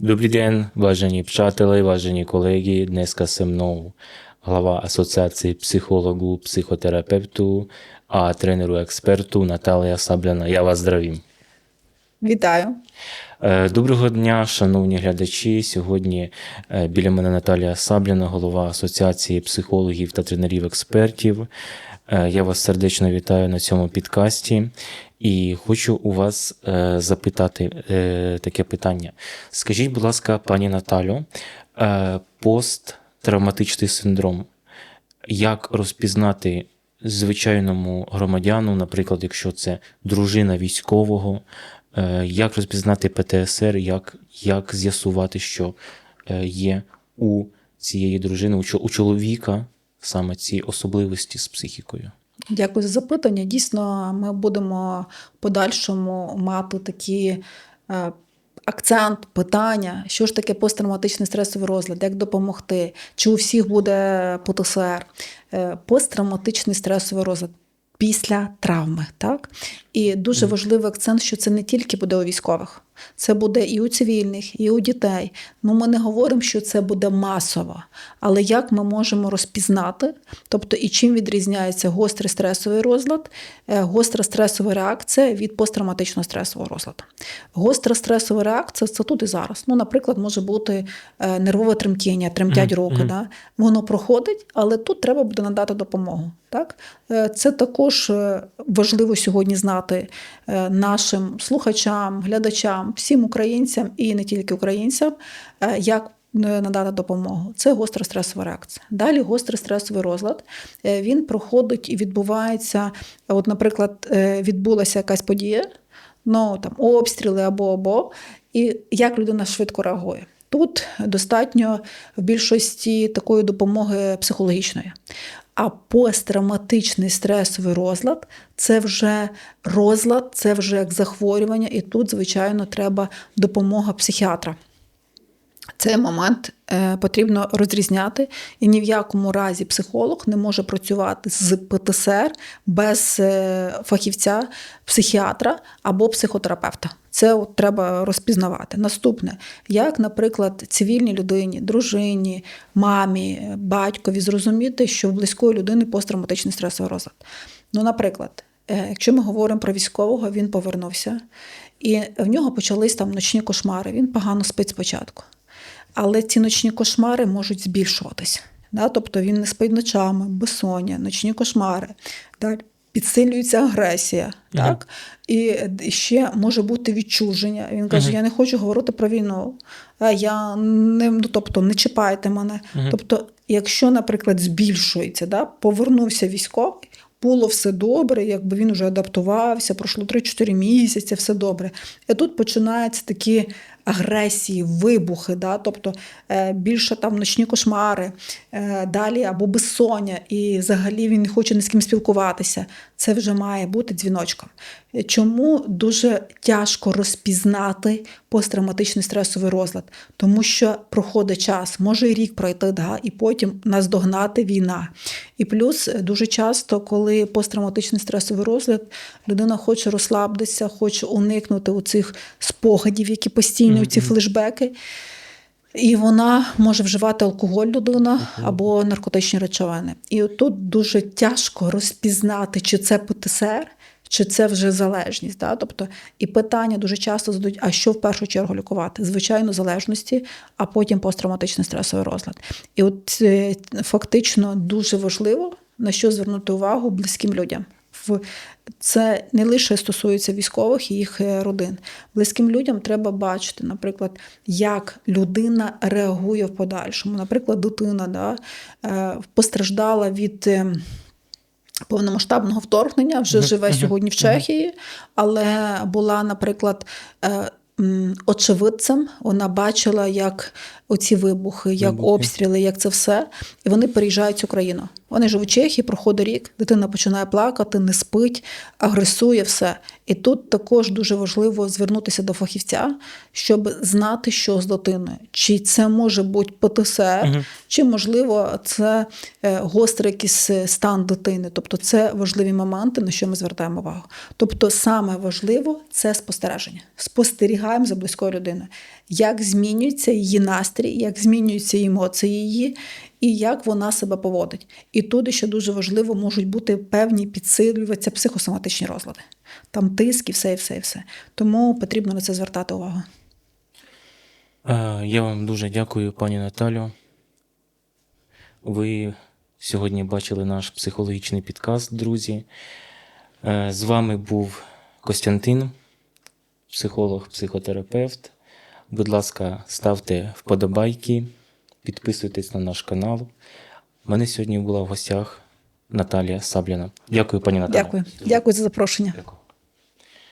Добрий день, важені вчителі, важені колеги. Днеска се мною глава Асоціації психологу, психотерапевту, а тренеру експерту Наталія Сабляна. Я вас здравім. Вітаю. Е, Доброго дня, шановні глядачі. Сьогодні е, біля мене Наталія Сабляна, голова Асоціації психологів та тренерів-експертів. Е, Я вас сердечно вітаю на цьому підкасті і хочу у вас е, запитати е, таке питання. Скажіть, будь ласка, пані Наталю, е, посттравматичний синдром. Як розпізнати звичайному громадяну, наприклад, якщо це дружина військового, е, як розпізнати ПТСР, як, як з'ясувати, що е, є у цієї дружини, у чо- у чоловіка саме ці особливості з психікою? Дякую за запитання. Дійсно, ми будемо в подальшому мати такі е, акцент, питання, що ж таке посттравматичний стресовий розлад, як допомогти, чи у всіх буде ПТСР. Е, посттравматичний стресовий розлад. Після травми, так і дуже важливий акцент, що це не тільки буде у військових, це буде і у цивільних, і у дітей. Ну, ми не говоримо, що це буде масово. Але як ми можемо розпізнати, тобто і чим відрізняється гострий стресовий розлад, е, гостра стресова реакція від посттравматичного стресового розладу. Гостра стресова реакція це тут і зараз. Ну, наприклад, може бути е, нервове тремтіння, тремтять руки. мгм. Да? Воно проходить, але тут треба буде надати допомогу. Так? Е, Це також важливо сьогодні знати нашим слухачам, глядачам, всім українцям і не тільки українцям, е, як е, надати допомогу. Це гостра стресова реакція. Далі гострий стресовий розлад. Е, Він проходить і відбувається. От, наприклад, відбулася якась подія, ну там обстріли або або, і як людина швидко реагує. Тут достатньо в більшості такої допомоги психологічної. А посттравматичний стресовий розлад це вже розлад, це вже як захворювання, і тут, звичайно, треба допомога психіатра. Цей момент е, потрібно розрізняти, і ні в якому разі психолог не може працювати з ПТСР без е, фахівця, психіатра або психотерапевта. Це от треба розпізнавати. Наступне, як, наприклад, цивільній людині, дружині, мамі, батькові зрозуміти, що в близької людини посттравматичний стресовий розлад. Ну, наприклад, е, якщо ми говоримо про військового, він повернувся, і в нього почались там ночні кошмари. Він погано спить спочатку. Але ці ночні кошмари можуть збільшуватись. Да? Тобто він не спить ночами, безсоння, ночні кошмари. Далі підсилюється агресія. Мгм. Так? І ще може бути відчуження. Він каже: Мгм. Я не хочу говорити про війну. Я не, ну, тобто, не чіпайте мене. Мгм. Тобто, якщо, наприклад, збільшується, да? повернувся військовий. Було все добре, якби він вже адаптувався, пройшло 3-4 місяці, все добре. І тут починаються такі агресії, вибухи, да? тобто е, більше там ночні кошмари, е, далі або безсоння, і взагалі він не хоче ні з ким спілкуватися. Це вже має бути дзвіночком. Чому дуже тяжко розпізнати посттравматичний стресовий розлад? Тому що проходить час, може і рік пройти, да? і потім наздогнати війна. І плюс е, дуже часто, коли посттравматичний стресовий розлад, людина хоче розслабитися, хоче уникнути у цих спогадів, які постійно ці флешбеки. І вона може вживати алкоголь людина або наркотичні речовини. І тут дуже тяжко розпізнати, чи це ПТСР, чи це вже залежність. Да? Тобто, і питання дуже часто задають: а що в першу чергу лікувати? Звичайно, залежності, а потім посттравматичний стресовий розлад. І от е, фактично дуже важливо на що звернути увагу близьким людям. В це не лише стосується військових і їх е, родин. Близьким людям треба бачити, наприклад, як людина реагує в подальшому. Наприклад, дитина да, е, постраждала від. е, Повномасштабного вторгнення вже живе сьогодні в. Чехії, але була, наприклад, очевидцем. Вона бачила, як оці вибухи, як Вибухи. обстріли, як це все. І вони переїжджають в цю країну. Вони живуть в Чехії, проходить рік, дитина починає плакати, не спить, агресує все. І тут також дуже важливо звернутися до фахівця, щоб знати, що з дитиною. Чи це може бути ПТСР, Мгм. чи можливо це е, гострий якийсь е, стан дитини. Тобто це важливі моменти, на що ми звертаємо увагу. Тобто, саме важливо це спостереження, спостерігати спостерігаємо за близькою людиною, як змінюється її настрій, як змінюються емоції її, і як вона себе поводить. І тут ще дуже важливо можуть бути певні підсилюватися психосоматичні розлади. Там тиск і все, і все, і все. Тому потрібно на це звертати увагу. Е, Я вам дуже дякую, пані Наталю. Ви сьогодні бачили наш психологічний підкаст, друзі. Е, З вами був Костянтин, психолог, психотерапевт. Будь ласка, ставте вподобайки, підписуйтесь на наш канал. У мене сьогодні була в гостях Наталія Сабліна. Дякую, пані Наталі. Дякую. Дякую за запрошення. Дякую.